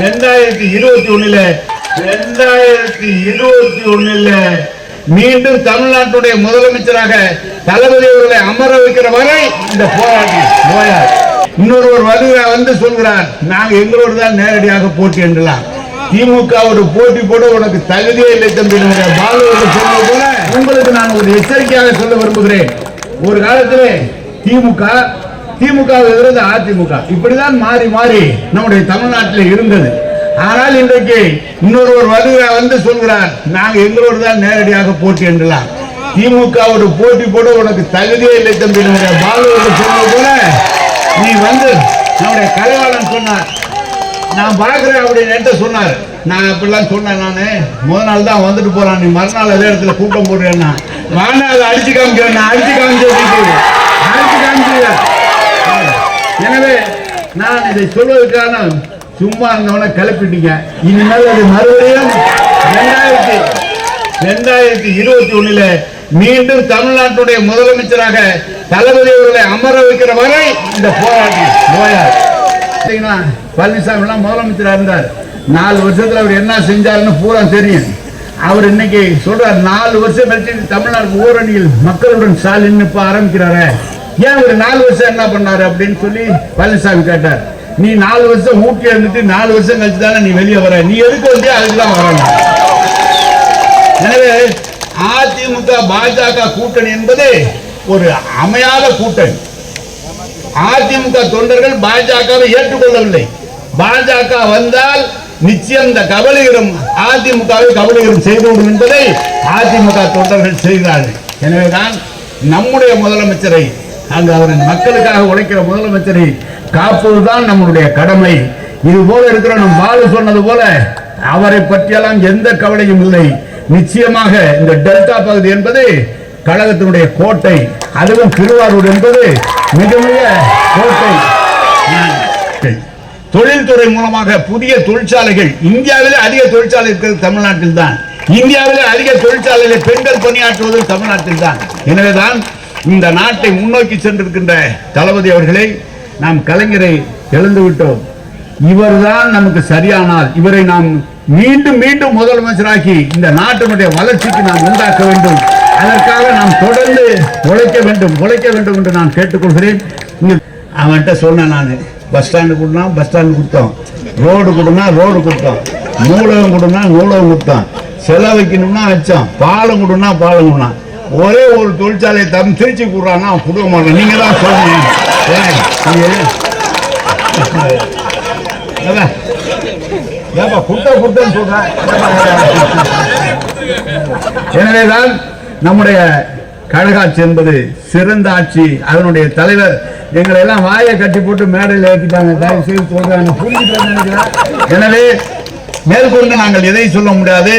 ரெண்டாயிரத்தி இருபத்தி ஒண்ணுல ரெண்டாயிரத்தி இருபத்தி ஒண்ணுல மீண்டும் தமிழ்நாட்டுடைய முதலமைச்சராக தளபதி அவர்களை அமர வைக்கிற வரை இந்த போராட்டம் போயார் இன்னொருவர் வருகிறார் வந்து சொல்கிறார் நாங்கள் எங்களோடு தான் நேரடியாக போட்டி என்றலாம். திமுக ஒரு போட்டி போட உனக்கு தகுதியே இல்லை தம்பி என்கிற சொன்னது போல உங்களுக்கு நான் ஒரு எச்சரிக்கையாக சொல்ல விரும்புகிறேன். ஒரு காலத்திலே திமுக திமுக எதிர்த்து அதிமுக. இப்படிதான் மாறி மாறி நம்முடைய தமிழ்நாட்டில் இருந்தது. ஆனால் இன்றைக்கு இன்னொருவர் வருகிறார் வந்து சொல்கிறார் நாங்கள் எங்களோடு தான் நேரடியாக போட்டி என்றலாம் திமுக ஒரு போட்டி போட உனக்கு தகுதியே இல்லை தம்பி என்கிற சொன்ன சொன்னது போல நீ வந்து நம்முடைய கலைவாளன் சொன்னார். நான் பார்க்குறேன் அப்படின்னு சொன்னார். நான் அப்படிலாம் சொன்னேன் நான். முதல் நாள் தான் வந்துட்டு போறான். நீ மறுநாள் அதே இடத்துல கூட்டம் போடுறேன்னா வாண்டா அதை அடிச்சு காமிக்கிறேன் நான் அடிச்சு காமிச்சு அடிச்சு காமிச்சு எனவே நான் இதை சொல்வதற்கான சும்மா இருந்தவன கிளப்பிட்டீங்க. இனிமேல் அது மறுபடியும் ரெண்டாயிரத்தி ரெண்டாயிரத்தி இருபத்தி ஒண்ணுல மீண்டும் தமிழ்நாட்டுடைய முதலமைச்சராக தளபதி அவர்களை அமர வைக்கிற வரை இந்த போராட்டம் போயார் பழனிசாமி எல்லாம் முதலமைச்சராக இருந்தார். நாலு வருஷத்துல அவர் என்ன செஞ்சாருன்னு பூரா தெரியும். அவர் இன்னைக்கு சொல்றார் நாலு வருஷம் கழிச்சு தமிழ்நாடு ஊரணியில் மக்களுடன் ஸ்டாலின் இப்ப ஆரம்பிக்கிறாரு. ஏன் ஒரு நாலு வருஷம் என்ன பண்ணாரு அப்படின்னு சொல்லி பழனிசாமி கேட்டார். நீ நாலு வருஷம் ஊட்டி இருந்துட்டு நாலு வருஷம் கழிச்சு தானே நீ வெளியே வர? நீ எதுக்கு வந்து அதுக்கு தான் வரணும்? எனவே அதிமுக பாஜக கூட்டணி என்பது ஒரு அமையாத கூட்டணி. அதிமுக தொண்டர்கள் பாஜகவை ஏற்றுக்கொள்ளவில்லை. பாஜக வந்தால் நிச்சயம் இந்த கபலீகரம் அதிமுகவை கபலீகரம் செய்துவிடும் என்பதை அதிமுக தொண்டர்கள் செய்கிறார்கள் எனவேதான் நம்முடைய முதலமைச்சரை அங்கு அவரின் மக்களுக்காக உழைக்கிற முதலமைச்சரை காப்பதுதான் நம்மளுடைய கடமை. இது போல இருக்கிற நம் பாலு சொன்னது போல அவரை பற்றியெல்லாம் எந்த கவலையும் இல்லை. நிச்சயமாக இந்த டெல்டா பகுதி என்பது கழகத்தினுடைய கோட்டை அதுவும் திருவாரூர் என்பது மிக மிக கோட்டை. தொழில்துறை மூலமாக புதிய தொழிற்சாலைகள் இந்தியாவிலே அதிக தொழிற்சாலை இருக்கிறது தமிழ்நாட்டில் தான் இந்தியாவிலே அதிக தொழிற்சாலைகளை பெண்கள் பணியாற்றுவது தமிழ்நாட்டில் தான் எனவேதான் இந்த நாட்டை முன்னோக்கி சென்றிருக்கின்ற தளபதி அவர்களை நாம் கலைஞரை இழந்து விட்டோம். இவர்தான் நமக்கு சரியானால் இவரை நாம் மீண்டும் மீண்டும் முதலமைச்சராக்கி இந்த நாட்டினுடைய வளர்ச்சிக்கு நாம் உண்டாக்க வேண்டும். அதற்காக நாம் தொடர்ந்து உழைக்க வேண்டும் உழைக்க வேண்டும் என்று நான் கேட்டுக்கொள்கிறேன். அவன்கிட்ட சொன்னேன் நான் பஸ் ஸ்டாண்டு கொடுனா பஸ் ஸ்டாண்டு கொடுத்தோம். ரோடு கொடுனா ரோடு கொடுத்தோம். நூலகம் கொடுனா நூலகம் கொடுத்தோம். செலவு வைக்கணும்னா வச்சோம் பாலம் கொடுனா பாலம் கொடுனா ஒரே ஒரு தொழிற்சாலையை தம் திருச்சி கொடுறான்னா கொடுக்க மாட்டேன். நீங்க தான் சொல்லுங்க ஏப்பா, ஏப்பா குட்ட சொல்கிறேன் எனவேதான் நம்முடைய கழகாட்சி என்பது சிறந்த ஆட்சி. அதனுடைய தலைவர் எங்களை எல்லாம் வாயை கட்டி போட்டு மேடையில் ஏற்றிட்டாங்க தயவு செய்து சொல்றாங்க புரிஞ்சுட்டு நினைக்கிறேன். எனவே மேற்கொண்டு நாங்கள் எதை சொல்ல முடியாது?